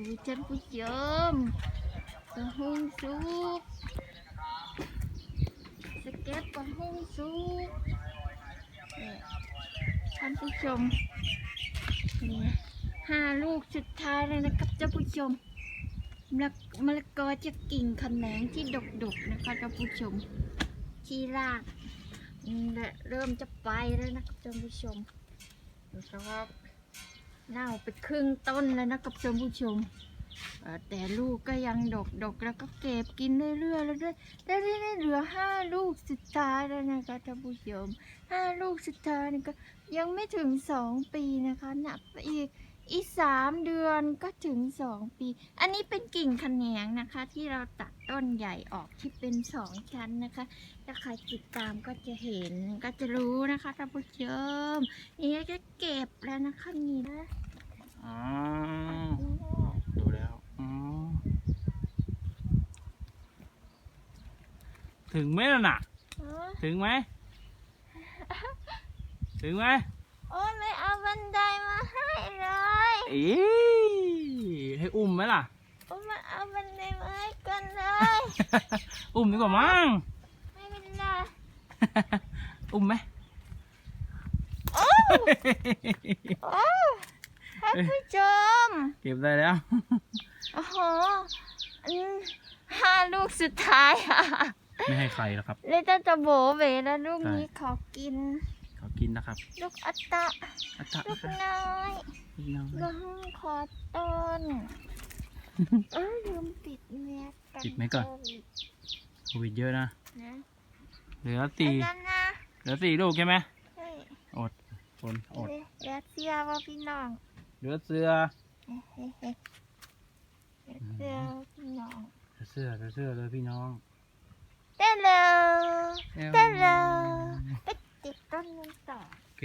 ท่านผู้ชมปลาหุ้งสุกสเก็ตปลาหุ้งสุกนี่ท่านผู้ชมนี่ห้าลูกสุดท้ายแล้วนะครับท่านผู้ชมมะละมะละกอจะกิ่งแขนงที่ดกๆนะคะท่านผู้ชมที่รากและเริ่มจะไปแล้วนะครับท่านผู้ชมดูครับ เน่าไปครึ่งต้นแล้วนะกับชมผู้ชมแต่ลูกก็ยังดกดกแล้วก็เก็บกินเรื่อยๆแล้วด้วยแต่นี่เหลือห้าลูกสุดท้ายแล้วนะคะท่านผู้ชมห้าลูกสุดท้ายนี่ก็ยังไม่ถึงสองปีนะคะนับไปอีก อีกสามเดือนก็ถึงสองปี อันนี้เป็นกิ่งขะแขนงนะคะ ที่เราตัดต้นใหญ่ออกที่เป็นสองชั้นนะคะ ถ้าใครติดตามก็จะเห็นก็จะรู้นะคะท่านผู้ชมนี่ก็เก็บแล้วนะคะนี่นะอ๋อดูแล้วอ๋อถึงไหมล่ะน่ะอ๋อถึงไหม ถึงไหม โอ้ยไม่เอาบันไดมาให้เลยอีให้อุ้มไหมล่ะ โอ้ยมาเอาบันไดมาให้กันเลย อุ้มดีกว่ามั้ง ไม่เป็นไรอุ้มไหม โอ้โอ้ท่านผู้ชม เก็บได้แล้ว โอ้โหอันห้าลูกสุดท้ายอะไม่ให้ใครแล้วครับ เลยจะจะโบเบแล้วลูกนี้ใช่ขอกิน เขากินนะครับ ลูกอัตตะอัตตะลูกน้อยพี่น้องลงขอต้น เอ้ยลืมปิดแมสกันปิดไหมก่อน โควิดโควิดเยอะนะ นะเหลือสี่ไปกันนะเหลือสี่ลูกใช่ไหมเฮ้ยอดคนอด เดี๋ยวเสียว่าพี่น้องเหลือเสื้อ เฮ้ยเฮ้ยเฮ้ยเดี๋ยวเสียว่าพี่น้อง เหลือเสื้อเหลือเสื้อเลยพี่น้อง เ